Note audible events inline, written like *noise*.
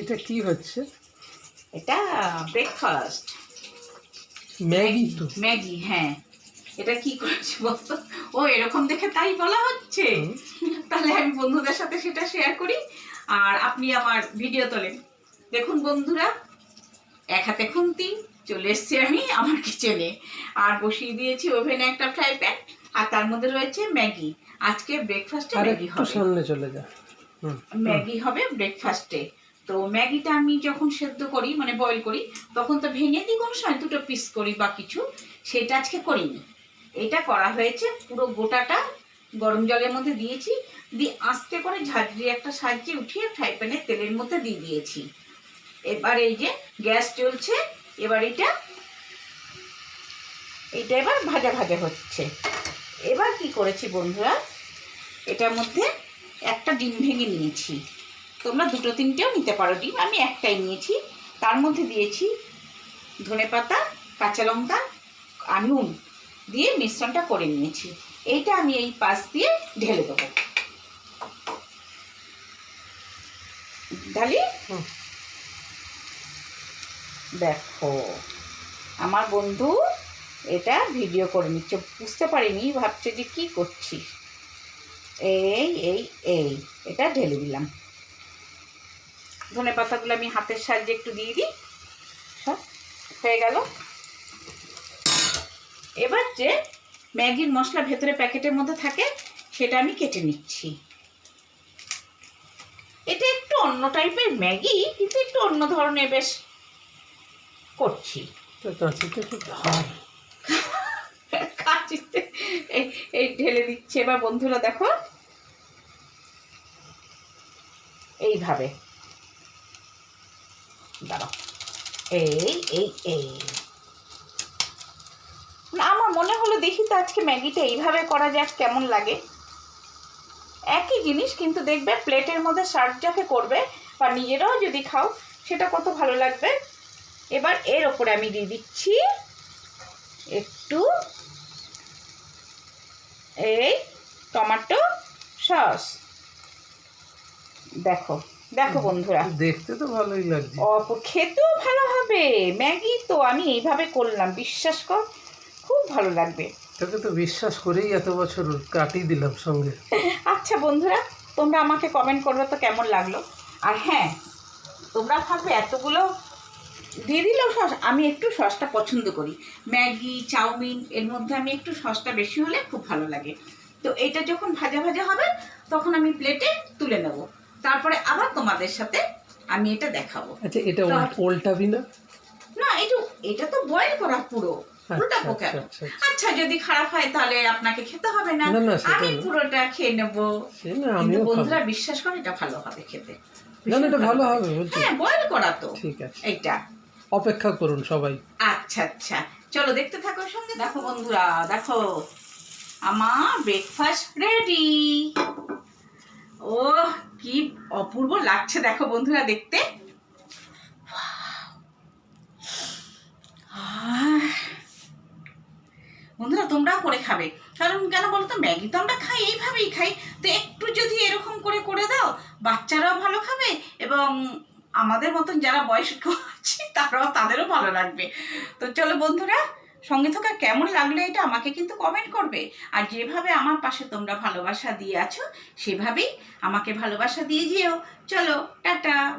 এটা কি হচ্ছে? এটা ব্রেকফাস্ট ম্যাগি তো। ম্যাগি হ্যাঁ। এটা কি করেছি বলতো? ও এরকম দেখে তাই বলা হচ্ছে। তাহলে আমি বন্ধুদের সাথে সেটা শেয়ার করি। আর আপনি আমার ভিডিও তোলেন। দেখুন বন্ধুরা এক হাতে খুন্তি চলে এসছি আমি আমার কিচেনে আর বসিয়ে দিয়েছি ওভেনে একটা ফ্রাই প্যান আর তার মধ্যে রয়েছে ম্যাগি। আজকে ব্রেকফাস্টে ম্যাগি হবে। সামনে চলে যা। ম্যাগি হবে ব্রেকফাস্টে তো ম্যাগিটা আমি যখন সেদ্ধ করি মানে বয়েল করি, তখন তো ভেঙে দিই কোনো সময় দুটো পিস করি বা কিছু, সেটা আজকে করিনি। এটা করা হয়েছে, পুরো গোটাটা গরম জলের মধ্যে দিয়েছি, দিয়ে আস্তে করে ঝাঁঝরি একটা সাহায্যে উঠিয়ে ফ্রাই প্যানে তেলের মধ্যে দিয়ে দিয়েছি। এবার এই যে গ্যাস চলছে, এবার এটা এটা এবার ভাজা ভাজা হচ্ছে। এবার কি করেছি বন্ধুরা, এটার মধ্যে একটা ডিম ভেঙে নিয়েছি। তোমরা দুটো তিনটেও নিতে পারো ডিম। আমি একটাই নিয়েছি। তার মধ্যে দিয়েছি ধনে পাতা কাঁচা লঙ্কা আর নুন দিয়ে মিশ্রণটা করে নিয়েছি। এইটা আমি এই পাশ দিয়ে ঢেলে দেবো। ঢালি দেখো। আমার বন্ধু এটা ভিডিও করে নিচ্ছে। বুঝতে পারিনি ভাবছে যে কি করছি। এই এই এই এটা ঢেলে দিলাম। ধনে পাতাগুলো আমি হাতের সাহায্যে একটু দিয়ে দিই। সব হয়ে গেল। এবার যে ম্যাগির মশলা ভেতরে প্যাকেটের মধ্যে থাকে সেটা আমি কেটে নিচ্ছি। এটা একটু অন্য টাইপের ম্যাগি কিন্তু একটু অন্য ধরনের বেশ করছি। কাঁচিতে এই এই ঢেলে দিচ্ছে। এবার বন্ধুরা দেখো। এইভাবে। দাঁড়াও। এই এই এই। না আমার মনে হলো দেখি তো আজকে ম্যাগিটা এইভাবে করা যাক, কেমন লাগে। একই জিনিস, কিন্তু দেখবে প্লেটের মধ্যে সার্ভ যাকে করবে, বা নিজেরাও যদি খাও, সেটা কত ভালো লাগবে। এবার এর ওপরে আমি দিয়ে দিচ্ছি একটু এই টমেটো সস। দেখো দেখো বন্ধুরা। দেখতে তো ভালোই লাগছে। অপ খেতেও ভালো হবে। ম্যাগি তো আমি এইভাবে করলাম বিশ্বাস কর খুব ভালো লাগবে। তোকে তো বিশ্বাস করেই এত বছর কাটিয়ে দিলাম সঙ্গে। *laughs* আচ্ছা বন্ধুরা তোমরা আমাকে কমেন্ট করবে তো কেমন লাগল। আর হ্যাঁ তোমরা ভাববে এতগুলো দিয়ে দিলেও সস আমি একটু সসটা পছন্দ করি। ম্যাগি চাউমিন এর মধ্যে আমি একটু সসটা বেশি হলে খুব ভালো লাগে। তো এটা যখন ভাজা ভাজা হবে তখন আমি প্লেটে তুলে নেব। তারপরে আবার তোমাদের সাথে আমি এটা দেখাবো। আচ্ছা এটা উল- উল্টাবি না না এটা এটা তো বয়েল করা পুরো পুরোটা আচ্ছা, পোকা। আচ্ছা, আচ্ছা, আচ্ছা যদি খারাপ হয় তাহলে আপনাকে খেতে হবে না। আমি পুরোটা খেয়ে নেব। কিন্তু বন্ধুরা বিশ্বাস করে এটা ভালো হবে খেতে। না না এটা ভালো হবে হ্যাঁ বয়েল করা তো। ঠিক আছে। এইটা। অপেক্ষা করুন সবাই। আচ্ছা আচ্ছা। চলো দেখতে থাকো সঙ্গে। দেখো বন্ধুরা দেখো। আমার ব্রেকফাস্ট রেডি ও কি অপূর্ব লাগছে দেখো বন্ধুরা দেখতে। বন্ধুরা তোমরাও করে খাবে। কারণ কেন বলতো, ম্যাগি তো আমরা খাই, এইভাবেই খাই। তো একটু যদি এরকম করে করে দাও, বাচ্চারাও ভালো খাবে এবং আমাদের মতন যারা বয়স্ক আছে, তারাও তাদেরও ভালো লাগবে। তো চলো বন্ধুরা সঙ্গে কেমন লাগল এটা আমাকে কিন্তু কমেন্ট করবে। আর যেভাবে আমার পাশে তোমরা ভালোবাসা দিয়ে আছো, সেভাবেই আমাকে ভালোবাসা দিয়ে যেও। চলো, টাটা।